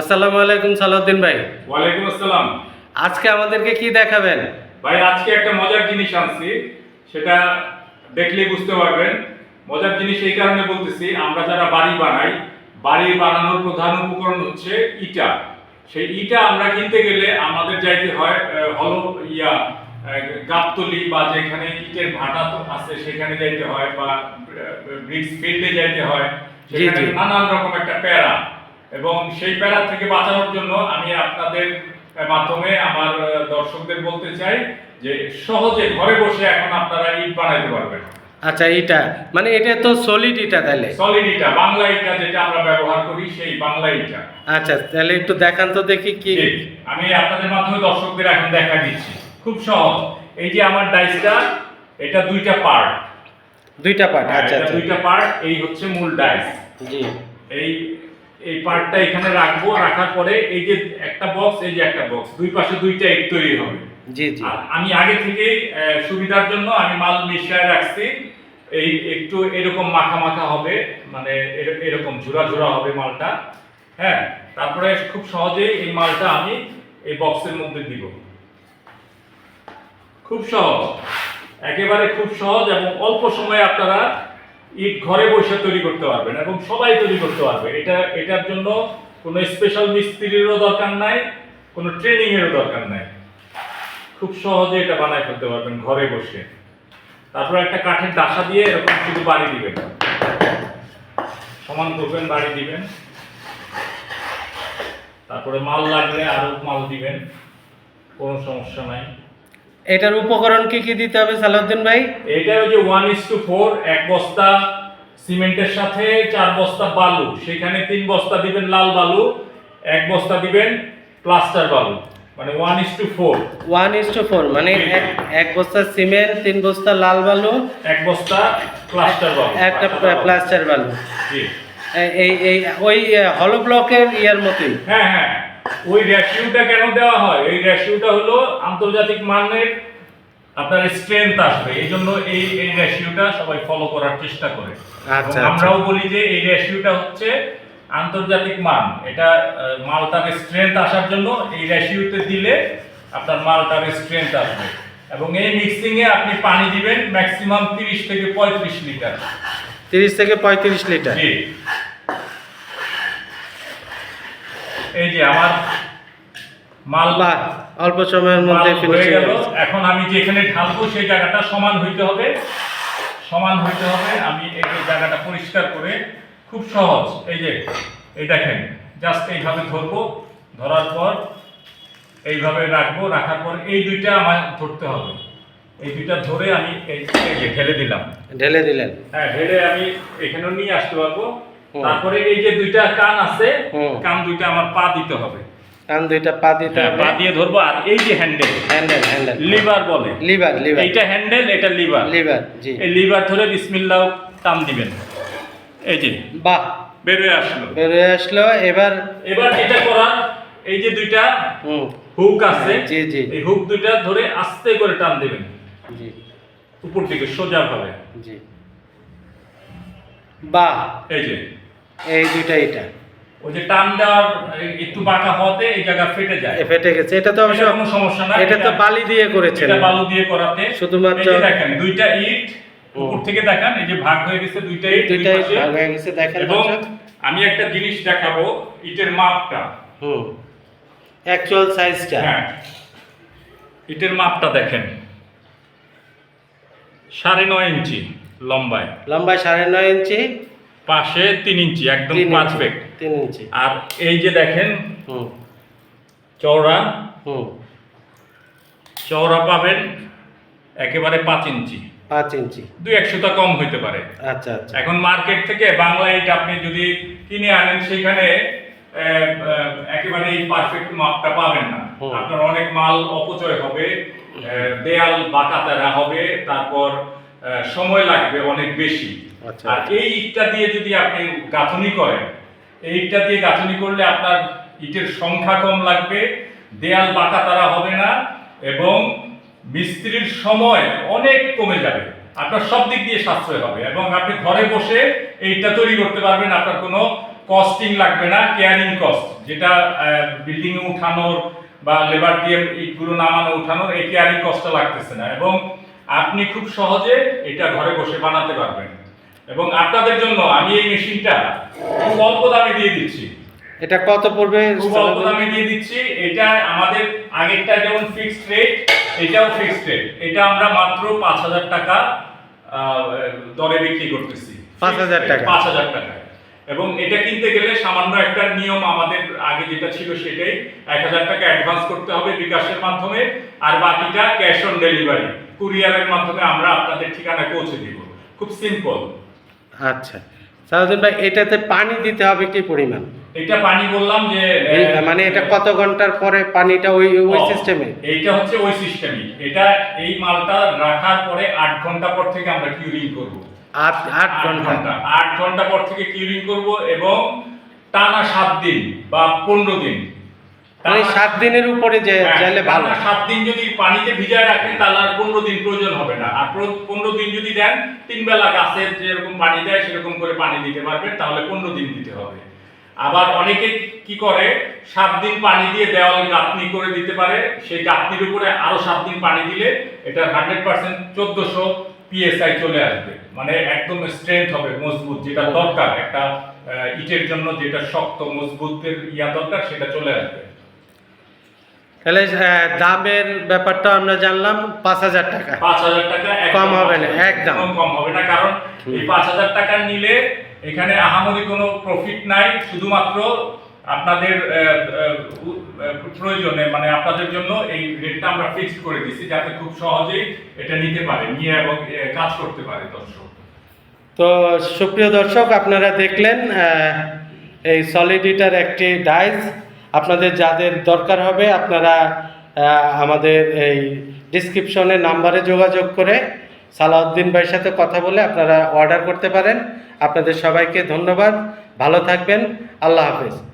আসসালামু আলাইকুম সালাউদ্দিন ভাই। ওয়ালাইকুম আসসালাম। আজকে আমাদেরকে কি দেখাবেন? ভাই আজকে একটা মজার জিনিস আনছি। সেটা দেখলেই বুঝতে পারবেন। মজার জিনিস এই কারণে বলতেছি আমরা যারা বাড়ি বানাই বাড়ি বানানোর প্রধান উপকরণ হচ্ছে ইটা। সেই ইটা আমরা কিনতে গেলে আমাদের যাইতে হয় হল ইয়া গাবতলি বা যেখানে ইটের ভাটা তো আছে সেখানে যাইতে হয় বা ব্রিক্স ফিল্ডে যাইতে হয় সেখানে নানান রকম একটা প্যারা। এবং সেই প্যারা থেকে বাঁচানোর জন্য আমি আপনাদের মাধ্যমে আমার দর্শকদের বলতে চাই যে সহজে ঘরে বসে এখন আপনারা ইট বানাইতে পারবেন। আচ্ছা এটা মানে এটা তো সলিড ইটা তাহলে সলিড ইটা বাংলা ইটা যেটা আমরা ব্যবহার করি সেই বাংলা ইটা। আচ্ছা তাহলে একটু দেখান তো দেখি কি আমি আপনাদের মাধ্যমে দর্শকদের এখন দেখা দিচ্ছি। খুব সহজ। এই যে আমার ডাইসটা এটা দুইটা পার্ট। দুইটা পার্ট আচ্ছা আচ্ছা। দুইটা পার্ট এই হচ্ছে মূল ডাইস। জি। এই এই পার্টটা এখানে রাখব রাখার পরে এই যে একটা বক্স এই যে একটা বক্স দুই পাশে দুইটা ইট তৈরি হবে। জি জি। আমি আগে আহ, সুবিধার জন্য আমি মাল মিশিয়ে রাখছি। এই একটু এরকম মাখা মাখা হবে মানে এর- এরকম ঝুরা ঝুরা হবে মালটা। হ্যাঁ তারপরে খুব সহজেই এই মালটা আমি এই বক্সের মধ্যে দিব। খুব সহজ। একেবারে খুব সহজ এবং অল্প সময়ে আপনারা ইট ঘরে বসে তৈরি করতে পারবেন এবং সবাই তৈরি করতে পারবে এটা, এটার জন্য কোনো স্পেশাল মিস্ত্রিরও দরকার নাই, কোনো ট্রেনিং এরও দরকার নাই। খুব সহজে এটা বানায় ফেলতে পারবেন ঘরে বসে। তারপর একটা কাঠের ডাসা দিয়ে এরকম শুধু বাড়ি দিবেন। সমান করবেন, বাড়ি দিবেন। তারপরে মাল লাগলে আরও মাল দিবেন, কোনো সমস্যা নাই। এটার উপকরণ কি কি দিতে হবে সালাউদ্দিন ভাই? এটা ওই যে ওয়ান ইস টু ফোর এক বস্তা সিমেন্টের সাথে চার বস্তা বালু। সেখানে তিন বস্তা দিবেন লাল বালু এক বস্তা দিবেন প্লাস্টার বালু। মানে one is two four one is two four মানে এক বস্তা সিমেন্ট তিন বস্তা লাল বালু এক বস্তা প্লাস্টার বালু। একটা প্লাস্টার বালু। জি। এই এই ওই হলো ব্লকের ইয়ার মতোই। হ্যাঁ হ্যাঁ। ওই রেশিওটা কেন দেওয়া হয়? এই রেশিওটা হলো আন্তর্জাতিক মানের আপনার স্ট্রেংথ আসবে। এই জন্য এই এই রেশিওটা সবাই ফলো করার চেষ্টা করে। আচ্ছা, আমরাও বলি যে এই রেশিওটা হচ্ছে আন্তর্জাতিক মান। এটা মালটার স্ট্রেংথ আসার জন্য এই রেশিওতে দিলে আপনার মালটার স্ট্রেংথ আসবে। এবং এই মিক্সিং এ আপনি পানি দিবেন ম্যাক্সিমাম 30 থেকে 35 লিটার। তিরিশ থেকে পঁয়ত্রিশ লিটার। জি। এই যে আমার মাল বাহ অল্প সময়ের মধ্যে মাল হয়ে গেল। এখন আমি যেখানে ঢালবো সেই জায়গাটা সমান হইতে হবে। সমান হইতে হবে। আমি এই যে জায়গাটা পরিষ্কার করে খুব সহজ। এই যে এই দেখেন জাস্ট এইভাবে ধরবো। ধরার পর এইভাবে রাখব। রাখার পর এই দুইটা আমার ধরতে হবে। এই দুইটা ধরে আমি এই যে ঢেলে দিলাম। ঢেলে দিলেন। হ্যাঁ ঢেলে আমি এখানেও নিয়ে আসতে পারব। তারপরে এই যে দুইটা কান আছে। কান দুইটা আমার পা দিতে হবে। কান দুইটা পা দিতে হ্যাঁ, হবে। পা দিয়ে ধরবো আর এই যে হ্যান্ডেল হ্যান্ডেল হ্যান্ডেল লিভার বলে। লিভার লিভার এইটা হ্যান্ডেল এটা লিভার লিভার জি। এই লিভার ধরে বিসমিল্লাহ টান দিবেন। এই যে বাহ। বেরোয় আসলো। বেরোয় আসলো এবার এবার এটা করার এই যে দুইটা হুক আছে জি, জি। এই হুক দুইটা ধরে আস্তে করে টান দিবেন। জি। উপর দিকে সোজা ভাবে জি। বাহ। এই যে এই দুইটা এটা। ওই যে টান দেওয়ার একটু বাঁকা হওয়াতে এই জায়গা ফেটে যায়। ফেটে গেছে। এটা তো অবশ্য কোনো সমস্যা না এটা তো বালি দিয়ে করেছেন। এটা বালু দিয়ে করাতে। শুধুমাত্র- দেখেন দুইটা ইট উপর থেকে দেখেন এই যে ভাগ হয়ে গেছে দুইটা ইট দুইটা ইট ভাগ হয়ে গেছে দেখেন এবং আমি একটা জিনিস দেখাবো ইটের মাপটা। হুম অ্যাকচুয়াল সাইজটা হ্যাঁ। ইটের মাপটা দেখেন। সাড়ে নয় ইঞ্চি লম্বায়। লম্বা সাড়ে নয় ইঞ্চি। পাশে তিন ইঞ্চি একদম পারফেক্ট তিন ইঞ্চি। আর এই যে দেখেন চওড়া। চওড়া পাবেন একেবারে পাঁচ ইঞ্চি। পাঁচ ইঞ্চি। দুই একশোটা কম হইতে পারে। আচ্ছা আচ্ছা। এখন মার্কেট থেকে বাংলা ইট আপনি যদি কিনে আনেন সেখানে একেবারে এই পারফেক্ট মাপটা পাবেন না। আপনার অনেক মাল অপচয় হবে দেয়াল বাঁকা তেরা হবে তারপর সময় লাগবে অনেক বেশি। আর এই ইটটা দিয়ে যদি আপনি গাঁথনি করেন, এই ইটটা দিয়ে গাঁথনি করলে আপনার ইটের সংখ্যা কম লাগবে, দেয়াল বাঁকা তারা হবে না, এবং মিস্ত্রির সময় অনেক কমে যাবে। আপনার সব দিক দিয়ে সাশ্রয় হবে, এবং আপনি ঘরে বসে এইটা তৈরি করতে পারবেন, আপনার কোনো কস্টিং লাগবে না কেয়ারিং কস্ট যেটা বিল্ডিং উঠানোর বা লেবার দিয়ে ইটগুলো নামানো, উঠানোর এই কেয়ারিং কস্টটা লাগতেছে না। এবং আপনি খুব সহজে এটা ঘরে বসে বানাতে পারবেন। এবং আপনাদের জন্য আমি এই মেশিনটা খুব অল্প দামে দিয়ে দিচ্ছি। এটা কত পড়বে? খুব অল্প দামে দিয়ে দিচ্ছি। এটা আমাদের আগেরটা যেমন ফিক্সড রেট এটাও ফিক্সড রেট এটা আমরা মাত্র পাঁচ হাজার টাকা দরে বিক্রি করতেছি। 5,000 টাকা। পাঁচ হাজার টাকা এবং এটা কিনতে গেলে সামান্য একটা নিয়ম আমাদের আগে যেটা ছিল সেটাই এক হাজার টাকা অ্যাডভান্স করতে হবে বিকাশের মাধ্যমে আর বাকিটা ক্যাশ অন ডেলিভারি কুরিয়ারের মাধ্যমে আমরা আপনাদের ঠিকানায় পৌঁছে দিব। খুব সিম্পল আচ্ছা। সালাউদ্দিন ভাই এটাতে পানি দিতে হবে কি পরিমাণ? এটা পানি বললাম যে মানে এটা কত ঘণ্টার পরে পানিটা ওই ওই সিস্টেমে এইটা হচ্ছে ওই সিস্টেমই এটা এই মালটা রাখার পরে আট ঘণ্টা পর থেকে আমরা কিউরিং করব। আট আট ঘণ্টা? আট ঘণ্টা পর থেকে কিউরিং করব এবং টানা সাত দিন বা পনেরো দিন। মানে সাত দিনের উপরে যে হ্যাঁ, ভালো। সাত দিন যদি পানিতে ভিজায় রাখেন তাহলে আর পনেরো দিন প্রয়োজন হবে না। আর পনেরো দিন যদি দেন তিন বেলা গাছের যেরকম পানি দেয় সেরকম করে পানি দিতে পারবেন তাহলে পনেরো দিন দিতে হবে। আবার অনেকে কি করে সাত দিন পানি দিয়ে দেওয়াল গাঁথনি করে দিতে পারে। সেই গাঁথনির উপরে আরও সাত দিন পানি দিলে এটা হান্ড্রেড পার্সেন্ট চোদ্দশো পিএসআই চলে আসবে। মানে একদম স্ট্রেংথ হবে মজবুত যেটা দরকার। একটা ইটের জন্য যেটা শক্ত মজবুতের ইয়া দরকার সেটা চলে আসবে। তাহলে দামের ব্যাপারটা আমরা জানলাম পাঁচ হাজার টাকা। পাঁচ হাজার টাকা কম হবে না, একদম। কম হবে না কারণ এই পাঁচ হাজার টাকা নিলে এখানে আহামরি কোনো প্রফিট নাই শুধুমাত্র আপনাদের প্রয়োজনে মানে আপনাদের জন্য এই রেটটা আমরা ফিক্সড করে দিচ্ছি যাতে খুব সহজেই এটা নিতে পারে নিয়ে এবং কাজ করতে পারে দর্শক। তো সুপ্রিয় দর্শক আপনারা দেখলেন এই সলিডিটার একটি ডাইস আপনাদের যাদের দরকার হবে, আপনারা আমাদের এই ডিসক্রিপশনে নাম্বারে যোগাযোগ করে সালাউদ্দিন ভাইয়ের সাথে কথা বলে আপনারা অর্ডার করতে পারেন। আপনাদের সবাইকে ধন্যবাদ। ভালো থাকবেন। আল্লাহ হাফেজ।